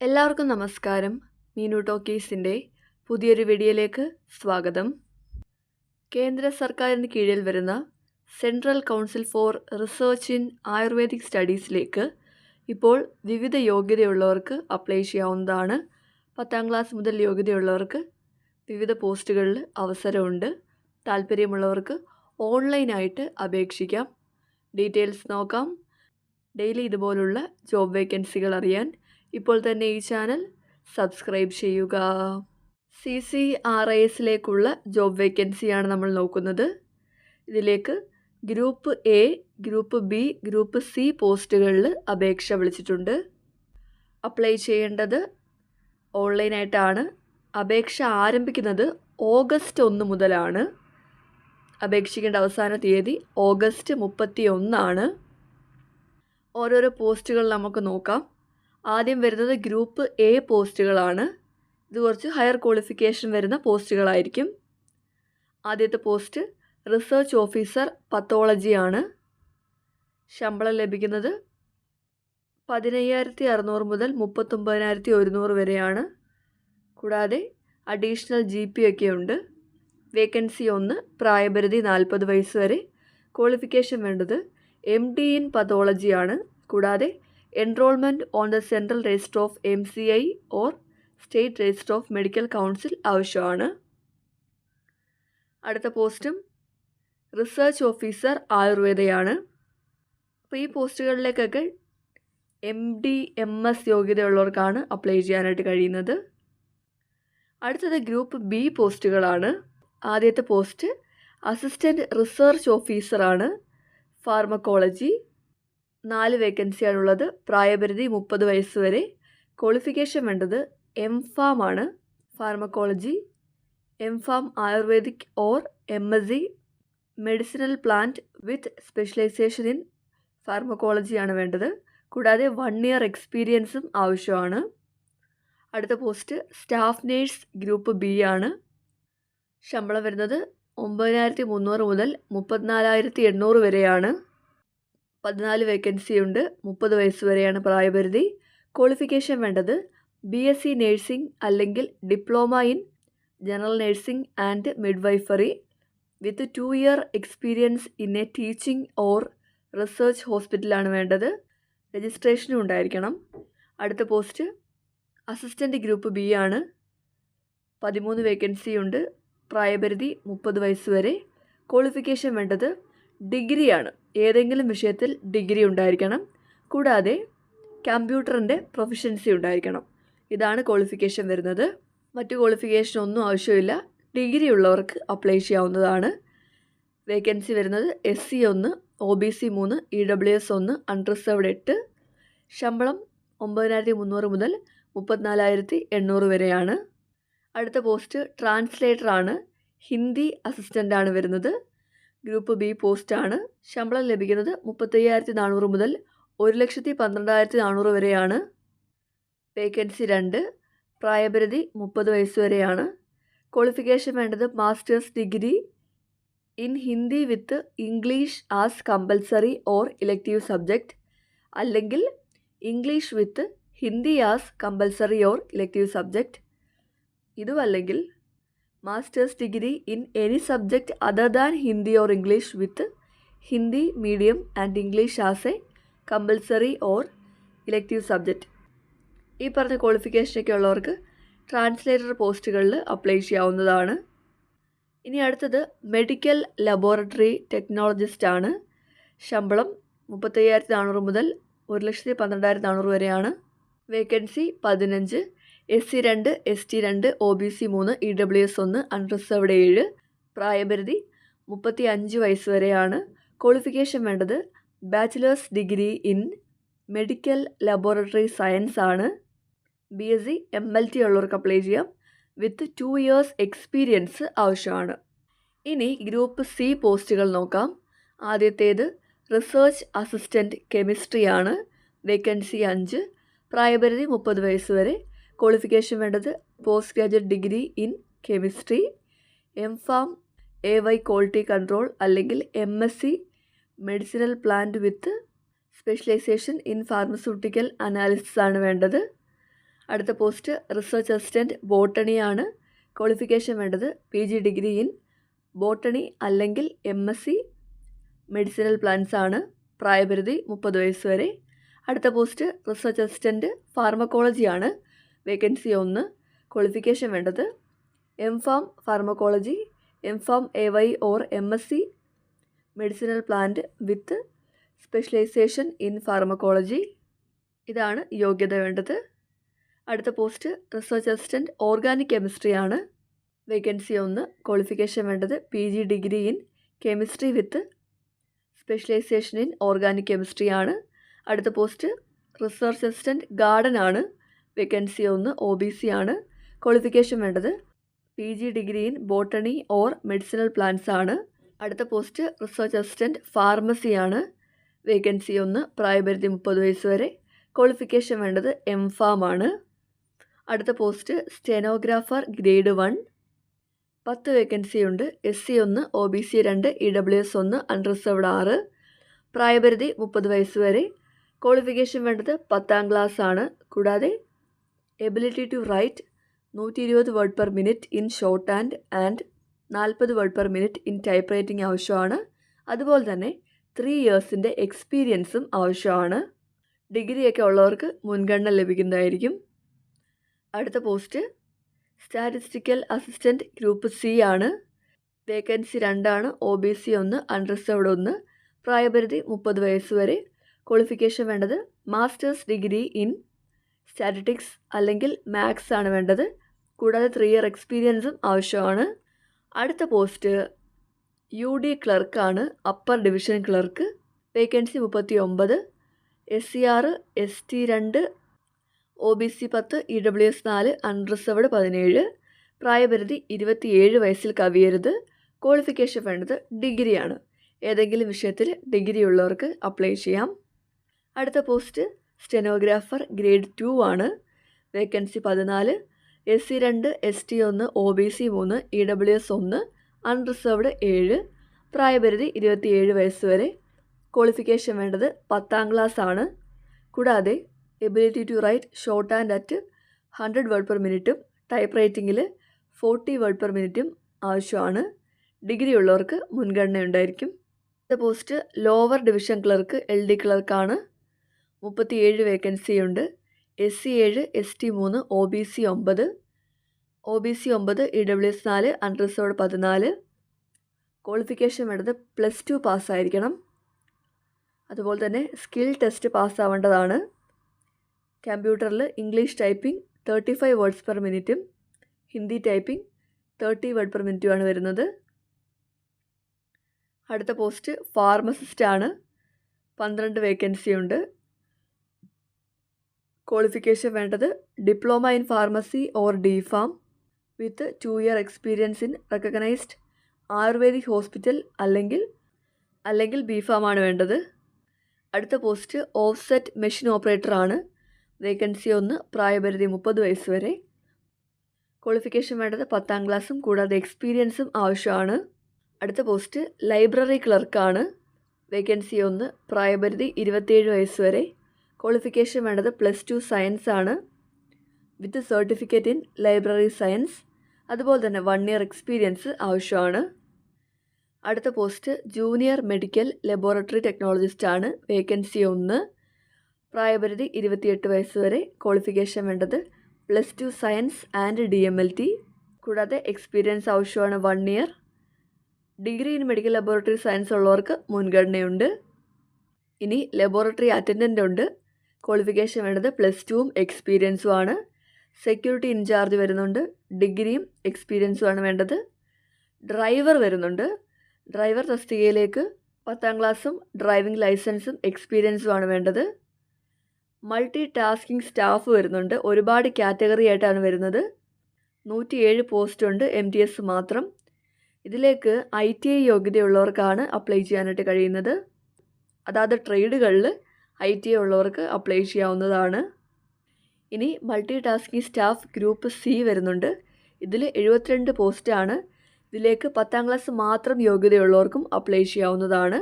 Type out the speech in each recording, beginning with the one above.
എല്ലാവർക്കും നമസ്കാരം. മീനു ടോക്കീസിന്റെ പുതിയൊരു വീഡിയോയിലേക്ക് സ്വാഗതം. കേന്ദ്ര സർക്കാരിന് കീഴിൽ വരുന്ന central council for research in ayurvedic സ്റ്റഡീസിലേക്ക് ഇപ്പോൾ വിവിധ യോഗ്യതയുള്ളവർക്ക് അപ്ലൈ ചെയ്യാവുന്നതാണ്. പത്താം ക്ലാസ് മുതൽ യോഗ്യതയുള്ളവർക്ക് വിവിധ പോസ്റ്റുകളിൽ അവസരമുണ്ട്. താല്പര്യമുള്ളവർക്ക് ഓൺലൈനായിട്ട് അപേക്ഷിക്കാം. ഡീറ്റെയിൽസ് നോക്കാം. ഡെയിലി ഇതുപോലുള്ള ജോബ് വേക്കൻസികൾ അറിയാൻ ഇപ്പോൾ തന്നെ ഈ ചാനൽ സബ്സ്ക്രൈബ് ചെയ്യുക. സി സി ആർ ഐ എസിലേക്കുള്ള ജോബ് വേക്കൻസിയാണ് നമ്മൾ നോക്കുന്നത്. ഇതിലേക്ക് group A group B group C പോസ്റ്റുകളിൽ അപേക്ഷ വിളിച്ചിട്ടുണ്ട്. അപ്ലൈ ചെയ്യേണ്ടത് ഓൺലൈനായിട്ടാണ്. അപേക്ഷ ആരംഭിക്കുന്നത് ഓഗസ്റ്റ് ഒന്ന് മുതലാണ്. അപേക്ഷിക്കേണ്ട അവസാന തീയതി ഓഗസ്റ്റ് മുപ്പത്തി ഒന്നാണ് ഓരോരോ പോസ്റ്റുകൾ നമുക്ക് നോക്കാം. ആദ്യം വരുന്നത് ഗ്രൂപ്പ് എ പോസ്റ്റുകളാണ് ഇത് കുറച്ച് ഹയർ ക്വാളിഫിക്കേഷൻ വരുന്ന പോസ്റ്റുകളായിരിക്കും ആദ്യത്തെ പോസ്റ്റ് റിസർച്ച് ഓഫീസർ പത്തോളജിയാണ് ശമ്പളം ലഭിക്കുന്നത് പതിനയ്യായിരത്തി അറുന്നൂറ് മുതൽ മുപ്പത്തൊമ്പതിനായിരത്തി ഒരുന്നൂറ് വരെയാണ്. കൂടാതെ അഡീഷണൽ ജി പി ഒക്കെ ഉണ്ട്. വേക്കൻസി ഒന്ന് പ്രായപരിധി നാൽപ്പത് വയസ്സ് വരെ. ക്വാളിഫിക്കേഷൻ വേണ്ടത് എം ഡി ഇൻ പതോളജിയാണ് കൂടാതെ enrolment on the central register of M C I or state register of medical council ആവശ്യമാണ്. അടുത്ത പോസ്റ്റും റിസർച്ച് ഓഫീസർ ആയുർവേദയാണ്. അപ്പോൾ ഈ പോസ്റ്റുകളിലേക്കൊക്കെ എം ഡി എം എസ് യോഗ്യതയുള്ളവർക്കാണ് അപ്ലൈ ചെയ്യാനായിട്ട് കഴിയുന്നത്. അടുത്തത് ഗ്രൂപ്പ് ബി പോസ്റ്റുകളാണ് ആദ്യത്തെ പോസ്റ്റ് അസിസ്റ്റന്റ് റിസർച്ച് ഓഫീസറാണ് ഫാർമക്കോളജി നാല് വേക്കൻസിയാണുള്ളത്. പ്രായപരിധി മുപ്പത് വയസ്സ് വരെ. ക്വാളിഫിക്കേഷൻ വേണ്ടത് എം ഫാം ആണ്. Pharmacology M pharm ayurvedic or M S C medicinal plant with specialisation in ഫാർമക്കോളജിയാണ് വേണ്ടത്. കൂടാതെ വൺ ഇയർ എക്സ്പീരിയൻസും ആവശ്യമാണ്. അടുത്ത post staff nurse group B ആണ്. ശമ്പളം വരുന്നത് ഒമ്പതിനായിരത്തി മുന്നൂറ് മുതൽ മുപ്പത്തിനാലായിരത്തി എണ്ണൂറ് വരെയാണ്. പതിനാല് വേക്കൻസി ഉണ്ട്. മുപ്പത് വയസ്സ് വരെയാണ് പ്രായപരിധി. ക്വാളിഫിക്കേഷൻ വേണ്ടത് ബി എസ് സി നേഴ്സിംഗ് അല്ലെങ്കിൽ diploma in general nursing and midwifery with two year experience in a teaching or research ഹോസ്പിറ്റലാണ് വേണ്ടത്. രജിസ്ട്രേഷനും ഉണ്ടായിരിക്കണം. അടുത്ത പോസ്റ്റ് അസിസ്റ്റന്റ് ഗ്രൂപ്പ് ബി ആണ്. പതിമൂന്ന് വേക്കൻസി ഉണ്ട്. പ്രായപരിധി മുപ്പത് വയസ്സ് വരെ. ക്വാളിഫിക്കേഷൻ വേണ്ടത് ഡിഗ്രിയാണ്. ഏതെങ്കിലും വിഷയത്തിൽ ഡിഗ്രി ഉണ്ടായിരിക്കണം. കൂടാതെ കമ്പ്യൂട്ടറിന്റെ പ്രൊഫഷൻസി ഉണ്ടായിരിക്കണം. ഇതാണ് ക്വാളിഫിക്കേഷൻ വരുന്നത്. മറ്റു ക്വാളിഫിക്കേഷൻ ഒന്നും ആവശ്യമില്ല. ഡിഗ്രി ഉള്ളവർക്ക് അപ്ലൈ ചെയ്യാവുന്നതാണ്. വേക്കൻസി വരുന്നത് എസ് സി ഒന്ന് ഒ ബി സി മൂന്ന് ഇ ഡബ്ല്യു എസ് ഒന്ന് അൺറിസർവ്ഡ് എട്ട്. ശമ്പളം ഒമ്പതിനായിരത്തി മുന്നൂറ് മുതൽ മുപ്പത്തിനാലായിരത്തി എണ്ണൂറ് വരെയാണ്. അടുത്ത പോസ്റ്റ് ട്രാൻസ്ലേറ്ററാണ്. ഹിന്ദി അസിസ്റ്റന്റാണ് വരുന്നത്. ഗ്രൂപ്പ് ബി പോസ്റ്റാണ്. ശമ്പളം ലഭിക്കുന്നത് മുപ്പത്തയ്യായിരത്തി നാനൂറ് മുതൽ ഒരു ലക്ഷത്തി പന്ത്രണ്ടായിരത്തി നാനൂറ് വരെയാണ്. വേക്കൻസി രണ്ട് പ്രായപരിധി മുപ്പത് വയസ്സ് വരെയാണ്. ക്വാളിഫിക്കേഷൻ വേണ്ടത് masters degree in Hindi with English as compulsory or elective subject അല്ലെങ്കിൽ English with Hindi as compulsory or elective subject ഇതുമല്ലെങ്കിൽ masters degree in any subject other than Hindi or English with Hindi medium and English as a compulsory or elective subject ഈ പറഞ്ഞ ക്വാളിഫിക്കേഷനൊക്കെ ഉള്ളവർക്ക് translator പോസ്റ്റുകളിൽ apply ചെയ്യാവുന്നതാണ്. ഇനി അടുത്തത് medical laboratory technologist ആണ്. ശമ്പളം മുപ്പത്തയ്യായിരത്തി നാനൂറ് മുതൽ ഒരു ലക്ഷത്തി പന്ത്രണ്ടായിരത്തി നാനൂറ് വരെയാണ്. വേക്കൻസി പതിനഞ്ച്. എസ് സി രണ്ട് എസ് ടി രണ്ട് ഒ ബി സി മൂന്ന് ഇ ഡബ്ല്യു എസ് ഒന്ന് അൺറിസർവ്ഡ് ഏഴ് പ്രായപരിധി മുപ്പത്തി അഞ്ച് വയസ്സ് വരെയാണ്. ക്വാളിഫിക്കേഷൻ വേണ്ടത് bachelors degree in medical laboratory science ആണ്. B S C M L T ഉള്ളവർക്ക് അപ്ലൈ ചെയ്യാം. വിത്ത് ടു ഇയേഴ്സ് എക്സ്പീരിയൻസ് ആവശ്യമാണ്. ഇനി ഗ്രൂപ്പ് സി പോസ്റ്റുകൾ നോക്കാം. ആദ്യത്തേത് റിസർച്ച് അസിസ്റ്റന്റ് കെമിസ്ട്രി ആണ് വേക്കൻസി അഞ്ച് പ്രായപരിധി മുപ്പത് വയസ്സ് വരെ. ക്വാളിഫിക്കേഷൻ വേണ്ടത് post graduate degree in chemistry M pharm A Y quality control അല്ലെങ്കിൽ M S C medicinal plant with specialisation in pharmaceutical analysis ആണ് വേണ്ടത്. അടുത്ത പോസ്റ്റ് റിസർച്ച് അസിസ്റ്റന്റ് ബോട്ടണിയാണ് ക്വാളിഫിക്കേഷൻ വേണ്ടത്. P G degree in botany അല്ലെങ്കിൽ M S C medicinal plants ആണ് പ്രായപരിധി മുപ്പത് വയസ്സ് വരെ. അടുത്ത പോസ്റ്റ് റിസർച്ച് അസിസ്റ്റന്റ് ഫാർമക്കോളജിയാണ് വേക്കൻസി ഒന്ന് ക്വാളിഫിക്കേഷൻ വേണ്ടത് M pharm pharmacology M pharm A Y or M S C medicinal plant with specialisation in pharmacology ഇതാണ് യോഗ്യത വേണ്ടത്. അടുത്ത post research assistant organic chemistry ആണ്. വേക്കൻസി ഒന്ന് ക്വാളിഫിക്കേഷൻ വേണ്ടത് P G degree in chemistry with specialisation in organic chemistry ആണ്. അടുത്ത post research assistant garden ആണ്. വേക്കൻസി ഒന്ന് ഒ ബി സി ആണ് ക്വാളിഫിക്കേഷൻ വേണ്ടത്. P G degree in botany or medicinal plants ആണ്. അടുത്ത പോസ്റ്റ് റിസർച്ച് അസിസ്റ്റന്റ് ഫാർമസി ആണ്. Vacancy ഒന്ന് പ്രായപരിധി മുപ്പത് വയസ്സ് വരെ. ക്വാളിഫിക്കേഷൻ വേണ്ടത് എം ഫാം ആണ്. അടുത്ത പോസ്റ്റ് സ്റ്റെനോഗ്രാഫർ ഗ്രേഡ് വൺ പത്ത് വേക്കൻസി ഉണ്ട്. എസ് സി ഒന്ന് ഒ ബി സി രണ്ട് ഇ ഡബ്ല്യു എസ് ഒന്ന് അൺറിസർവ്ഡ് ആറ്. പ്രായപരിധി മുപ്പത് വയസ്സ് വരെ. ക്വാളിഫിക്കേഷൻ വേണ്ടത് പത്താം ക്ലാസ് ആണ്. കൂടാതെ എബിലിറ്റി ടു റൈറ്റ് നൂറ്റി ഇരുപത് word per minute in short and and നാൽപ്പത് word per minute in type writing ആവശ്യമാണ്. അതുപോലെ തന്നെ ത്രീ ഇയേഴ്സിന്റെ എക്സ്പീരിയൻസും ആവശ്യമാണ്. ഡിഗ്രിയൊക്കെ ഉള്ളവർക്ക് മുൻഗണന ലഭിക്കുന്നതായിരിക്കും. അടുത്ത post statistical assistant group C ആണ്. വേക്കൻസി രണ്ടാണ് ഒ ബി സി ഒന്ന് അൺറിസർവ്ഡ് ഒന്ന് പ്രായപരിധി മുപ്പത് വയസ്സ് വരെ. ക്വാളിഫിക്കേഷൻ വേണ്ടത് മാസ്റ്റേഴ്സ് ഡിഗ്രി ഇൻ സ്റ്റാറ്റിറ്റിക്സ് അല്ലെങ്കിൽ മാത്സ് ആണ് വേണ്ടത്. കൂടാതെ ത്രീ ഇയർ എക്സ്പീരിയൻസും ആവശ്യമാണ്. അടുത്ത പോസ്റ്റ് യു ഡി ക്ലർക്കാണ് അപ്പർ ഡിവിഷൻ ക്ലർക്ക് വേക്കൻസി മുപ്പത്തി ഒമ്പത് എസ് സി ആറ് എസ് ടി രണ്ട് ഒ ബി സി പത്ത് ഇ ഡബ്ല്യു എസ് നാല് അൺറിസർവ്ഡ് പതിനേഴ് പ്രായപരിധി ഇരുപത്തിയേഴ് വയസ്സിൽ കവിയരുത്. ക്വാളിഫിക്കേഷൻ വേണ്ടത് ഡിഗ്രിയാണ് ഏതെങ്കിലും വിഷയത്തിൽ ഡിഗ്രി ഉള്ളവർക്ക് അപ്ലൈ ചെയ്യാം. അടുത്ത പോസ്റ്റ് സ്റ്റെനോഗ്രാഫർ ഗ്രേഡ് ടു ആണ്. വേക്കൻസി പതിനാല് എസ് സി രണ്ട് എസ് ടി ഒന്ന് ഒ ബി സി മൂന്ന് ഇ ഡബ്ല്യു എസ് ഒന്ന് അൺറിസർവ്ഡ് ഏഴ് പ്രായപരിധി ഇരുപത്തിയേഴ് വയസ്സ് വരെ. ക്വാളിഫിക്കേഷൻ വേണ്ടത് പത്താം ക്ലാസ് ആണ്. കൂടാതെ ability to write short and at hundred word per മിനിറ്റും ടൈപ്പ് റൈറ്റിങ്ങിൽ ഫോർട്ടി വേർഡ് പെർ മിനിറ്റും ആവശ്യമാണ്. ഡിഗ്രി ഉള്ളവർക്ക് മുൻഗണന ഉണ്ടായിരിക്കും. അടുത്ത post lower division clerk L D ക്ലർക്കാണ് മുപ്പത്തിയേഴ് വേക്കൻസി ഉണ്ട്. എസ് സി ഏഴ് എസ് ടി മൂന്ന് ഒ ബി സി ഒമ്പത് ഒ ബി സി ഒമ്പത് ഇ ഡബ്ല്യു എസ് നാല് അൺറിസർവ്ഡ് പതിനാല്. ക്വാളിഫിക്കേഷൻ വേണ്ടത് പ്ലസ് ടു പാസ്സായിരിക്കണം അതുപോലെ തന്നെ സ്കിൽ ടെസ്റ്റ് പാസ്സാവേണ്ടതാണ് കമ്പ്യൂട്ടറിൽ English typing thirty five words per മിനിറ്റും Hindi typing thirty word per മിനിറ്റുമാണ് വരുന്നത്. അടുത്ത പോസ്റ്റ് ഫാർമസിസ്റ്റാണ് പന്ത്രണ്ട് വേക്കൻസി ഉണ്ട്. ക്വാളിഫിക്കേഷൻ വേണ്ടത് diploma in pharmacy or D pharm with two year experience in recognised ayurvedic hospital അല്ലെങ്കിൽ അല്ലെങ്കിൽ ബി ഫാം ആണ് വേണ്ടത്. അടുത്ത പോസ്റ്റ് ഓഫ്സെറ്റ് മെഷീൻ ഓപ്പറേറ്റർ ആണ്. വേക്കൻസി ഒന്ന് പ്രായപരിധി മുപ്പത് വയസ്സ് വരെ. ക്വാളിഫിക്കേഷൻ വേണ്ടത് പത്താം ക്ലാസ്സും കൂടാതെ എക്സ്പീരിയൻസും ആവശ്യമാണ്. അടുത്ത പോസ്റ്റ് ലൈബ്രറി ക്ലർക്കാണ് വേക്കൻസി ഒന്ന് പ്രായപരിധി ഇരുപത്തിയേഴ് വയസ്സ് വരെ. ക്വാളിഫിക്കേഷൻ വേണ്ടത് പ്ലസ് ടു സയൻസ് ആണ്. With certificate in library science അതുപോലെ തന്നെ വൺ ഇയർ എക്സ്പീരിയൻസ് ആവശ്യമാണ്. അടുത്ത post junior medical laboratory technologist ആണ് വേക്കൻസി ഒന്ന്. പ്രായപരിധി ഇരുപത്തിയെട്ട് വയസ്സ് വരെ. ക്വാളിഫിക്കേഷൻ വേണ്ടത് plus two science and D M L T കൂടാതെ എക്സ്പീരിയൻസ് ആവശ്യമാണ് one year degree in medical laboratory science ഉള്ളവർക്ക് മുൻഗണനയുണ്ട്. ഇനി ലബോറട്ടറി അറ്റൻഡന്റ് ഉണ്ട്. ക്വാളിഫിക്കേഷൻ വേണ്ടത് പ്ലസ് ടുവും എക്സ്പീരിയൻസും ആണ്. സെക്യൂരിറ്റി ഇൻചാർജ് വരുന്നുണ്ട്. ഡിഗ്രിയും എക്സ്പീരിയൻസും ആണ് വേണ്ടത്. ഡ്രൈവർ വരുന്നുണ്ട്. ഡ്രൈവർ തസ്തികയിലേക്ക് പത്താം ക്ലാസ്സും ഡ്രൈവിംഗ് ലൈസൻസും എക്സ്പീരിയൻസും ആണ് വേണ്ടത്. മൾട്ടി ടാസ്കിംഗ് സ്റ്റാഫ് വരുന്നുണ്ട്. ഒരുപാട് കാറ്റഗറി ആയിട്ടാണ് വരുന്നത്. നൂറ്റിയേഴ് പോസ്റ്റ് ഉണ്ട് എം ടി എസ് മാത്രം. ഇതിലേക്ക് ഐ ടി ഐ യോഗ്യതയുള്ളവർക്കാണ് അപ്ലൈ ചെയ്യാനായിട്ട് കഴിയുന്നത്. അതാത് ട്രേഡുകളിൽ ഐ ടി ഉള്ളവർക്ക് അപ്ലൈ ചെയ്യാവുന്നതാണ്. ഇനി multi tasking staff group C വരുന്നുണ്ട്. ഇതിൽ എഴുപത്തിരണ്ട് പോസ്റ്റാണ് ഇതിലേക്ക് പത്താം ക്ലാസ് മാത്രം യോഗ്യതയുള്ളവർക്കും അപ്ലൈ ചെയ്യാവുന്നതാണ്.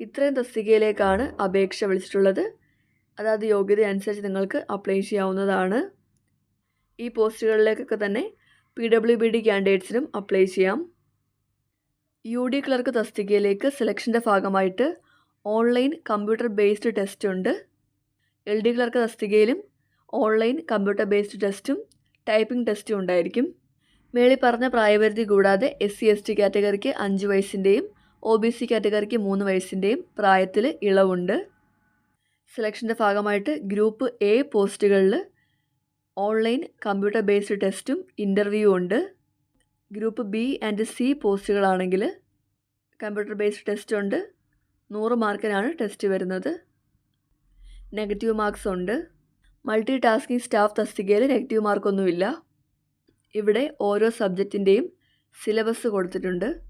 ഇത്രയും തസ്തികയിലേക്കാണ് അപേക്ഷ വിളിച്ചിട്ടുള്ളത്. അതായത് യോഗ്യത അനുസരിച്ച് നിങ്ങൾക്ക് അപ്ലൈ ചെയ്യാവുന്നതാണ്. ഈ പോസ്റ്റുകളിലേക്കൊക്കെ തന്നെ പി ഡബ്ല്യു ബി ഡി ക്യാൻഡിഡേറ്റ്സിനും അപ്ലൈ ചെയ്യാം. യു ഡി ക്ലർക്ക് തസ്തികയിലേക്ക് സെലക്ഷന്റെ ഭാഗമായിട്ട് ഓൺലൈൻ കമ്പ്യൂട്ടർ ബേസ്ഡ് ടെസ്റ്റ് ഉണ്ട്. എൽ ഡി ക്ലർക്ക് തസ്തികയിലും ഓൺലൈൻ കമ്പ്യൂട്ടർ ബേസ്ഡ് ടെസ്റ്റും ടൈപ്പിംഗ് ടെസ്റ്റും ഉണ്ടായിരിക്കും. മേളിൽ പറഞ്ഞ പ്രായപരിധി കൂടാതെ എസ് സി എസ് ടി കാറ്റഗറിക്ക് അഞ്ച് വയസ്സിന്റെയും ഒ ബി സി കാറ്റഗറിക്ക് മൂന്ന് വയസ്സിന്റെയും പ്രായത്തിൽ ഇളവുണ്ട്. സെലക്ഷന്റെ ഭാഗമായിട്ട് ഗ്രൂപ്പ് എ പോസ്റ്റുകളിൽ ഓൺലൈൻ കമ്പ്യൂട്ടർ ബേസ്ഡ് ടെസ്റ്റും ഇന്റർവ്യൂ ഉണ്ട്. ഗ്രൂപ്പ് ബി ആൻഡ് സി പോസ്റ്റുകളാണെങ്കിൽ കമ്പ്യൂട്ടർ ബേസ്ഡ് ടെസ്റ്റ് ഉണ്ട്. നൂറ് മാർക്കിനാണ് ടെസ്റ്റ് വരുന്നത്. നെഗറ്റീവ് മാർക്സ് ഉണ്ട്. മൾട്ടി ടാസ്കിംഗ് സ്റ്റാഫ് തസ്തികയിൽ നെഗറ്റീവ് മാർക്കൊന്നുമില്ല. ഇവിടെ ഓരോ സബ്ജക്റ്റിന്റെയും സിലബസ് കൊടുത്തിട്ടുണ്ട്.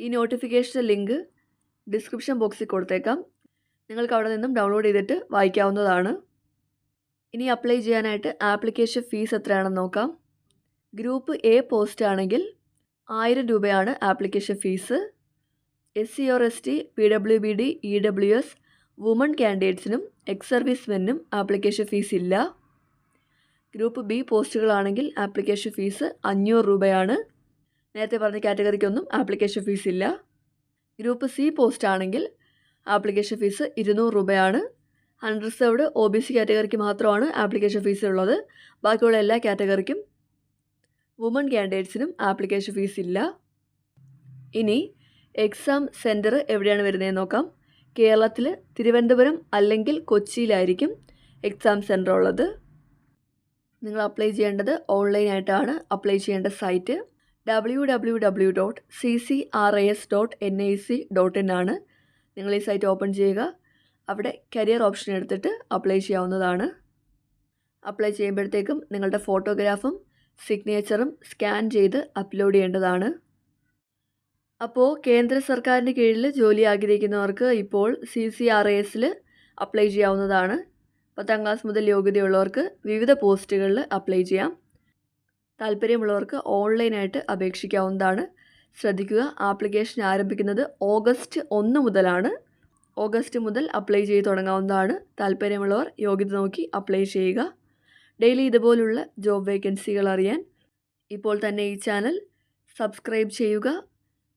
ഈ നോട്ടിഫിക്കേഷൻ ലിങ്ക് ഡിസ്ക്രിപ്ഷൻ ബോക്സിൽ കൊടുത്തേക്കാം. നിങ്ങൾക്ക് അവിടെ നിന്നും ഡൗൺലോഡ് ചെയ്തിട്ട് വായിക്കാവുന്നതാണ്. ഇനി അപ്ലൈ ചെയ്യാനായിട്ട് ആപ്ലിക്കേഷൻ ഫീസ് എത്രയാണെന്ന് നോക്കാം. ഗ്രൂപ്പ് എ പോസ്റ്റ് ആണെങ്കിൽ ആയിരം രൂപയാണ് application fees. S C or S T P W B D E W S woman കാൻഡിഡേറ്റ്സിനും ex സർവീസ്മെനും ആപ്ലിക്കേഷൻ ഫീസ് ഇല്ല. ഗ്രൂപ്പ് ബി പോസ്റ്റുകളാണെങ്കിൽ ആപ്ലിക്കേഷൻ ഫീസ് അഞ്ഞൂറ് രൂപയാണ്. നേരത്തെ പറഞ്ഞ കാറ്റഗറിക്കൊന്നും ആപ്ലിക്കേഷൻ ഫീസ് ഇല്ല. ഗ്രൂപ്പ് സി പോസ്റ്റ് ആണെങ്കിൽ ആപ്ലിക്കേഷൻ ഫീസ് ഇരുന്നൂറ് രൂപയാണ്. അൺറിസർവ്ഡ് ഒ ബി സി കാറ്റഗറിക്ക് മാത്രമാണ് ആപ്ലിക്കേഷൻ ഫീസ് ഉള്ളത്. ബാക്കിയുള്ള എല്ലാ കാറ്റഗറിക്കും വുമൺ കാൻഡിഡേറ്റ്സിനും ആപ്ലിക്കേഷൻ ഫീസ് ഇല്ല. ഇനി എക്സാം സെന്റർ എവിടെയാണ് വരുന്നതെന്ന് നോക്കാം. കേരളത്തിൽ തിരുവനന്തപുരം അല്ലെങ്കിൽ കൊച്ചിയിലായിരിക്കും എക്സാം സെന്റർ ഉള്ളത്. നിങ്ങൾ അപ്ലൈ ചെയ്യേണ്ടത് ഓൺലൈനായിട്ടാണ് അപ്ലൈ ചെയ്യേണ്ട site. W W W dot C C R I S dot N I C dot in ആണ് നിങ്ങൾ ഈ സൈറ്റ് ഓപ്പൺ ചെയ്യുക. അവിടെ കരിയർ ഓപ്ഷൻ എടുത്തിട്ട് അപ്ലൈ ചെയ്യാവുന്നതാണ്. അപ്ലൈ ചെയ്യുമ്പോഴത്തേക്കും നിങ്ങളുടെ ഫോട്ടോഗ്രാഫും സിഗ്നേച്ചറും സ്കാൻ ചെയ്ത് അപ്ലോഡ് ചെയ്യേണ്ടതാണ്. അപ്പോൾ കേന്ദ്ര സർക്കാരിന് കീഴിൽ ജോലി ആഗ്രഹിക്കുന്നവർക്ക് ഇപ്പോൾ സി സി ആർ എസിൽ അപ്ലൈ ചെയ്യാവുന്നതാണ്. പത്താം ക്ലാസ് മുതൽ യോഗ്യതയുള്ളവർക്ക് വിവിധ പോസ്റ്റുകളിൽ അപ്ലൈ ചെയ്യാം. താല്പര്യമുള്ളവർക്ക് ഓൺലൈനായിട്ട് അപേക്ഷിക്കാവുന്നതാണ്. ശ്രദ്ധിക്കുക ആപ്ലിക്കേഷൻ ആരംഭിക്കുന്നത് ഓഗസ്റ്റ് ഒന്ന് മുതലാണ്. ഓഗസ്റ്റ് മുതൽ അപ്ലൈ ചെയ്ത് തുടങ്ങാവുന്നതാണ്. താല്പര്യമുള്ളവർ യോഗ്യത നോക്കി അപ്ലൈ ചെയ്യുക. ഡെയിലി ഇതുപോലുള്ള ജോബ് വേക്കൻസികൾ അറിയാൻ ഇപ്പോൾ തന്നെ ഈ ചാനൽ സബ്സ്ക്രൈബ് ചെയ്യുക.